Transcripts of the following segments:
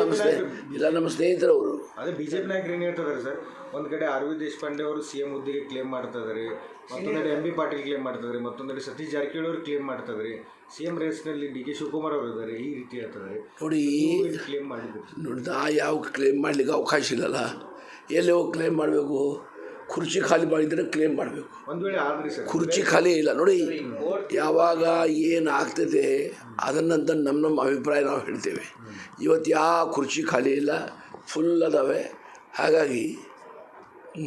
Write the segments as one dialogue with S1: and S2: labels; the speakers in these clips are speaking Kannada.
S1: ನಮ್ಮ ಇಲ್ಲ ನಮ್ಮ ಅವರು.
S2: ಅದೇ ಬಿಜೆಪಿ ನಾಯಕರು ಏನು ಹೇಳ್ತಾರೆ ಸರ್? ಒಂದು ಕಡೆ ಅರವಿಂದ್ ದೇಶಪಾಂಡೆ ಅವರು ಸಿಎಂ ಹುದ್ದೆಗೆ ಕ್ಲೇಮ್ ಮಾಡ್ತಾ ಇದಾರೆ ಮತ್ತೊಂದೆಡೆ ಎಂ ಬಿ ಪಾಟೀಲ್ ಕ್ಲೇಮ್ ಮಾಡ್ತಿದ್ದಾರೆ. ಮತ್ತೊಂದೆಡೆ ಸತೀಶ್ ಜಾರಕಿಹೊಳಿ ಅವರು ಕ್ಲೇಮ್ ಮಾಡ್ತಾ ಇದಾರೆ ರೇಸ್ ರೇಸ್ನಲ್ಲಿ ಡಿ ಕೆ ಶಿವಕುಮಾರ್ ಅವರು ಇದ್ದಾರೆ. ಈ ರೀತಿ ಹೇಳ್ತಾರೆ
S1: ನೋಡಿ
S2: ಕ್ಲೇಮ್ ಮಾಡಿದ್ರು
S1: ನೋಡಿ ಯಾವ ಕ್ಲೇಮ್ ಮಾಡಲಿಕ್ಕೆ ಅವಕಾಶ ಇಲ್ಲಲ್ಲ? ಎಲ್ಲಿ ಹೋಗಿ ಕ್ಲೇಮ್ ಮಾಡಬೇಕು? ಕುರ್ಚಿ ಖಾಲಿ ಮಾಡಿದ್ರೆ ಕ್ಲೇಮ್ ಮಾಡಬೇಕು.
S2: ಒಂದು ವೇಳೆ ಆದ್ರಿ ಸರ್.
S1: ಕುರ್ಚಿ ಖಾಲಿ ಇಲ್ಲ. ನೋಡಿ ಯಾವಾಗ ಏನು ಆಗ್ತದೆ ಅದನ್ನಂತ ನಮ್ಮ ನಮ್ಮ ಅಭಿಪ್ರಾಯ ನಾವು ಹೇಳ್ತೇವೆ. ಇವತ್ತು ಯಾವ ಕುರ್ಚಿ ಖಾಲಿ ಇಲ್ಲ ಫುಲ್ ಅದಾವೆ. ಹಾಗಾಗಿ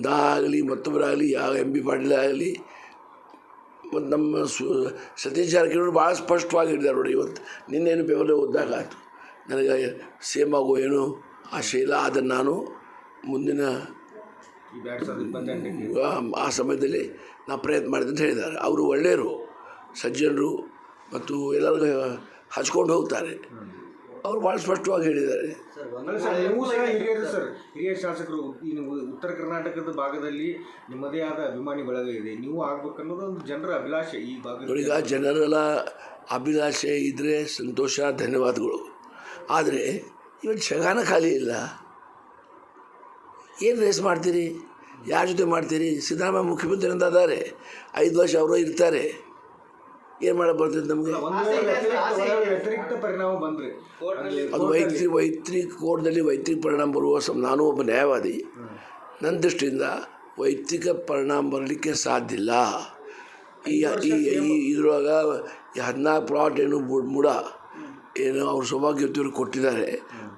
S1: ದಾಗಲಿ ಮತ್ತೊಬ್ಬರಾಗಲಿ ಯಾವ ಎಂ ಬಿ ಪಾಟೀಲ್ ಆಗಲಿ ಮತ್ತು ನಮ್ಮ ಸು ಸತೀಶ್ ಜಾರಕಿಹೊಳಿ ಭಾಳ ಸ್ಪಷ್ಟವಾಗಿ ಹೇಳಿದ್ದಾರೆ ನೋಡಿ ಇವತ್ತು. ನಿನ್ನೇನು ಪೇಪರ್ ಓದಿದಾಗ ಆಯಿತು. ನನಗೆ ಸೇಮ್ ಆಗೋ ಏನು ಆಸೆ ಇಲ್ಲ. ಅದನ್ನು ನಾನು ಮುಂದಿನ
S2: ಈ ಎರಡ್ ಸಾವಿರದ ಇಪ್ಪತ್ತೆಂಟಕ್ಕೆ
S1: ಆ- ಆ ಸಮಯದಲ್ಲಿ ನಾ ಪ್ರಯತ್ನ ಮಾಡಿದೆ ಅಂತ ಹೇಳಿದ್ದಾರೆ. ಅವರು ಒಳ್ಳೆಯರು ಸಜ್ಜನರು ಮತ್ತು ಎಲ್ಲರಿಗೂ ಹಚ್ಕೊಂಡು ಹೋಗ್ತಾರೆ. ಅವರು ಭಾಳ ಸ್ಪಷ್ಟವಾಗಿ ಹೇಳಿದ್ದಾರೆ.
S2: ಅಲ್ಲ ಸರ್ ನೀವು ಸಹ ಹಿರಿಯರು ಸರ್ ಹಿರಿಯ ಶಾಸಕರು ಉತ್ತರ ಕರ್ನಾಟಕದ ಭಾಗದಲ್ಲಿ ನಿಮ್ಮದೇ ಆದ ಅಭಿಮಾನಿ ಬಳಗ ಇದೆ. ನೀವು ಆಗ್ಬೇಕನ್ನೋದು ಒಂದು ಜನರ ಅಭಿಲಾಷೆ ಈ ಭಾಗದ
S1: ನೋಡಿ ಈಗ ಜನರೆಲ್ಲ ಅಭಿಲಾಷೆ ಇದ್ದರೆ ಸಂತೋಷ ಧನ್ಯವಾದಗಳು. ಆದರೆ ಇವತ್ತು ಶಗಾನ ಖಾಲಿ ಇಲ್ಲ. ಏನು ರೇಸ್ ಮಾಡ್ತೀರಿ? ಯಾರ ಜೊತೆ ಮಾಡ್ತೀರಿ? ಸಿದ್ದರಾಮಯ್ಯ ಮುಖ್ಯಮಂತ್ರಿ ಅಂತ ಅದಾರೆ. ಐದು ವರ್ಷ ಅವರು ಇರ್ತಾರೆ. ಏನು ಮಾಡಕ್ಕೆ ಬರ್ತದೆ ನಮಗೆ? ಅದು ವೈಯಕ್ತಿಕ ವೈಯಕ್ತಿಕ ಕೋರ್ಟ್ನಲ್ಲಿ ವೈಯಕ್ತಿಕ ಪರಿಣಾಮ ಬರುವ ಸಮ ನಾನು ಒಬ್ಬ ನ್ಯಾಯವಾದಿ. ನನ್ನ ದೃಷ್ಟಿಯಿಂದ ವೈಯಕ್ತಿಕ ಪರಿಣಾಮ ಬರಲಿಕ್ಕೆ ಸಾಧ್ಯ ಇಲ್ಲ. ಈ ಈ ಇದ್ರೊಳಗ ಹದಿನಾಲ್ಕು ಪ್ಲಾಟ್ ಏನು ಮುಡ. ಏನು ಅವ್ರ ಸೌಭಾಗ್ಯವತಿಯವರು ಕೊಟ್ಟಿದ್ದಾರೆ.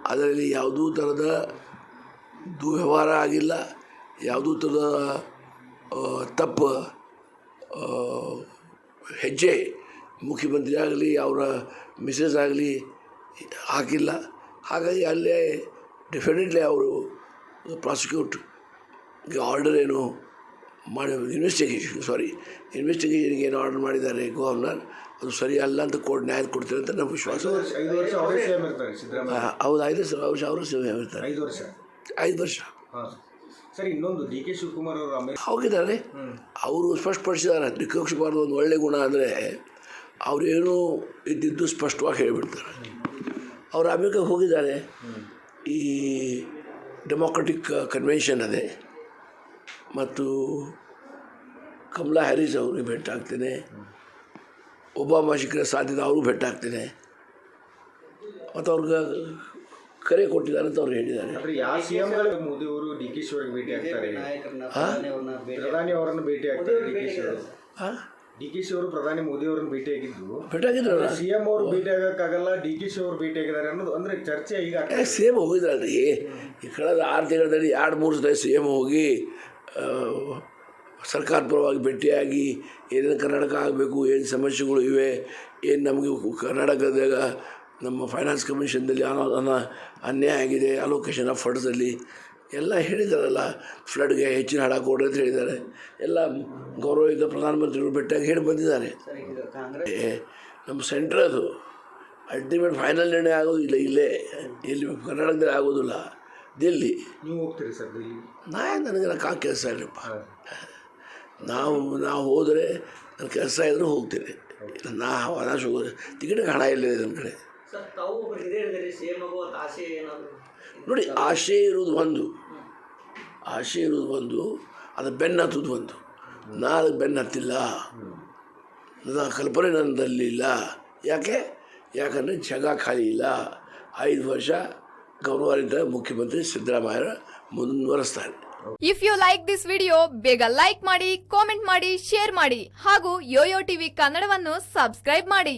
S1: ಅದರಲ್ಲಿ ಯಾವುದೂ ಥರದ ದುರ್ವ್ಯವಹಾರ ಆಗಿಲ್ಲ. ಯಾವುದೂ ಥರದ ತಪ್ಪು ಹೆಜ್ಜೆ ಮುಖ್ಯಮಂತ್ರಿ ಆಗಲಿ ಅವರ ಮಿಸಸ್ ಆಗಲಿ ಹಾಕಿಲ್ಲ. ಹಾಗಾಗಿ ಅಲ್ಲೇ ಡೆಫಿನೆಟ್ಲಿ ಅವರು ಪ್ರಾಸಿಕ್ಯೂಟ್ಗೆ ಆರ್ಡರ್ ಏನು ಮಾಡಿ ಇನ್ವೆಸ್ಟಿಗೇಷನ್ ಸಾರಿ ಇನ್ವೆಸ್ಟಿಗೇಷನ್ಗೆ ಏನು ಆರ್ಡರ್ ಮಾಡಿದ್ದಾರೆ ಗವರ್ನರ್ ಅದು ಸರಿ ಅಲ್ಲ ಅಂತ ಕೋರ್ಟ್ ನ್ಯಾಯ ಕೊಡ್ತಾರೆ ಅಂತ ನಮ್ಮ ವಿಶ್ವಾಸ.
S2: ಹೌದು ಐದು ವರ್ಷ ಅವರೇ ಸೇವೆ ಇರ್ತಾರೆ ಸಿದ್ದರಾಮಯ್ಯ.
S1: ಹೌದು ಐದು ವರ್ಷ ವರ್ಷ ಅವರು ಸೇವೆ ಇರ್ತಾರೆ
S2: ಐದು ವರ್ಷ. ಸರ್ ಇನ್ನೊಂದು ಡಿ ಕೆ ಶಿವಕುಮಾರ್ ಅವರು
S1: ಹೋಗಿದ್ದಾರೆ ಅವರು ಸ್ಪಷ್ಟಪಡಿಸಿದ್ದಾರೆ ನಿಕೋಕ್ಷಬಾರ್ದು ಒಂದು ಒಳ್ಳೆ ಗುಣ ಅಂದರೆ ಅವರೇನು ಇದ್ದಿದ್ದು ಸ್ಪಷ್ಟವಾಗಿ ಹೇಳಿಬಿಡ್ತಾರೆ. ಅವರು ಅಮೆರಿಕಕ್ಕೆ ಹೋಗಿದ್ದಾರೆ. ಈ ಡೆಮೊಕ್ರೆಟಿಕ್ ಕನ್ವೆನ್ಷನ್ ಅದೇ. ಮತ್ತು ಕಮಲಾ ಹ್ಯಾರಿಸ್ ಅವ್ರಿಗೆ ಭೇಟಾಗ್ತೇನೆ ಒಬಾಮಾ ಸಿಕ್ಕರೆ ಸಾಧ್ಯತೆ ಅವರು ಭೇಟಾಗ್ತೇನೆ ಮತ್ತು ಅವ್ರಿಗೆ ಕರೆ ಕೊಟ್ಟಿದ್ದಾರೆ ಅಂತ ಅವ್ರು ಹೇಳಿದ್ದಾರೆ.
S2: ಡಿ ಕೆ ಶಿ ಭೇಟಿ ಆಗ್ತಾರೆ ಪ್ರಧಾನಿ ಅವರನ್ನು ಭೇಟಿ ಆಗ್ತಾರೆ. ಡಿ ಕೆ ಶಿ ಅವರು ಡಿ ಕೆ ಶಿ ಅವರು ಪ್ರಧಾನಿ ಮೋದಿ ಅವರನ್ನು ಭೇಟಿ ಆಗಿದ್ದು
S1: ಭೇಟಿ ಸಿ
S2: ಸಿಎಂ ಅವರು ಭೇಟಿ ಆಗಕ್ಕಾಗಲ್ಲ ಡಿ ಕೆ ಶಿ ಅವರು ಭೇಟಿ ಆಗಿದ್ದಾರೆ ಅನ್ನೋದು ಅಂದ್ರೆ ಚರ್ಚೆ ಈಗ ಸಿ ಇದೆ.
S1: ಸೇಮ್ ಹೋಗಿದ್ರಲ್ರಿ? ಈ ಕಳೆದ ಆರು ತಿಂಗಳಲ್ಲಿ ಎರಡು ಮೂರು ಸಲ ಸಿ ಎಂ ಹೋಗಿ ಸರ್ಕಾರ ಪರವಾಗಿ ಭೇಟಿಯಾಗಿ ಏನೇನು ಕರ್ನಾಟಕ ಆಗಬೇಕು ಏನು ಸಮಸ್ಯೆಗಳು ಇವೆ ಏನು ನಮಗೆ ಕರ್ನಾಟಕದಾಗ ನಮ್ಮ ಫೈನಾನ್ಸ್ ಕಮಿಷನ್ದಲ್ಲಿ ಅನ ಅನ- ಅನ್ಯಾಯ ಆಗಿದೆ ಅಲೋಕೇಶನ್ ಆಫ್ ಫಂಡ್ಸಲ್ಲಿ ಎಲ್ಲ ಹೇಳಿದಾರಲ್ಲ ಫ್ಲಡ್ಗೆ ಹೆಚ್ಚಿನ ಹಣ ಕೊಡ್ರಿ ಅಂತ ಹೇಳಿದ್ದಾರೆ. ಎಲ್ಲ ಗೌರವಯುತ ಪ್ರಧಾನಮಂತ್ರಿಗಳು ಭೇಟಿಯಾಗಿ ಹೇಳಿ ಬಂದಿದ್ದಾರೆ. ಏ, ನಮ್ಮ ಸೆಂಟ್ರ್ ಅದು. ಅಲ್ಟಿಮೇಟ್ ಫೈನಲ್ ನಿರ್ಣಯ ಆಗೋದಿಲ್ಲ ಇಲ್ಲ. ಇಲ್ಲೇ ಕರ್ನಾಟಕದಲ್ಲಿ ಆಗೋದಿಲ್ಲ. ದಿಲ್ಲಿ.
S2: ನೀವು ಹೋಗ್ತೀರಿ ಸರ್ ದಿಲ್ಲಿ?
S1: ನಾ ನನಗೆ ನಾ ಕಾ ಕೆಲಸ ಇಲ್ಲಪ್ಪ. ನಾವು ನಾವು ಹೋದರೆ ನನ್ನ ಕೆಲಸ ಇದ್ರೂ ಹೋಗ್ತೀನಿ. ನಾ ಅನಾಶ ಹೋಗೋದು ಟಿಕೆಟ್ಗೆ ಹಣ ಇಲ್ಲ ನನ್ನ ಕಡೆ.
S3: ಸರ್ ತಾವು ಒಬ್ರು ಹಿರಿಯರಿದ್ದೀರಿ ಸೇಮ್ ಆಗುವಂಥ ಆಸೆ ಏನಾದ್ರು
S1: ನೋಡಿ ಆಶೆ ಇರೋದು ಒಂದು. ಆಶೆ ಇರೋದು ಒಂದು ಅದು ಬೆನ್ನು ಹತ್ತೋದು ಒಂದು. ನಾ ಅದಕ್ಕೆ ಬೆನ್ನು ಹತ್ತಿಲ್ಲ. ನನ್ನ ಕಲ್ಪನೆ ನನ್ನದಲ್ಲಿ ಇಲ್ಲ. ಯಾಕೆ? ಯಾಕಂದರೆ ಜಗ ಖಾಲಿ ಇಲ್ಲ. ಐದು ವರ್ಷ ಗೌರವಾನ್ವಿತ ಮುಖ್ಯಮಂತ್ರಿ Siddaramaiah ಮುಂದುವರೆಸ್ತಾರೆ.
S4: If you like this video ಬೇಗ ಲೈಕ್ ಮಾಡಿ ಕಾಮೆಂಟ್ ಮಾಡಿ ಶೇರ್ ಮಾಡಿ ಹಾಗೂ ಯೋಯೋ ಟಿವಿ ಕನ್ನಡವನ್ನು ಸಬ್ಸ್ಕ್ರೈಬ್ ಮಾಡಿ.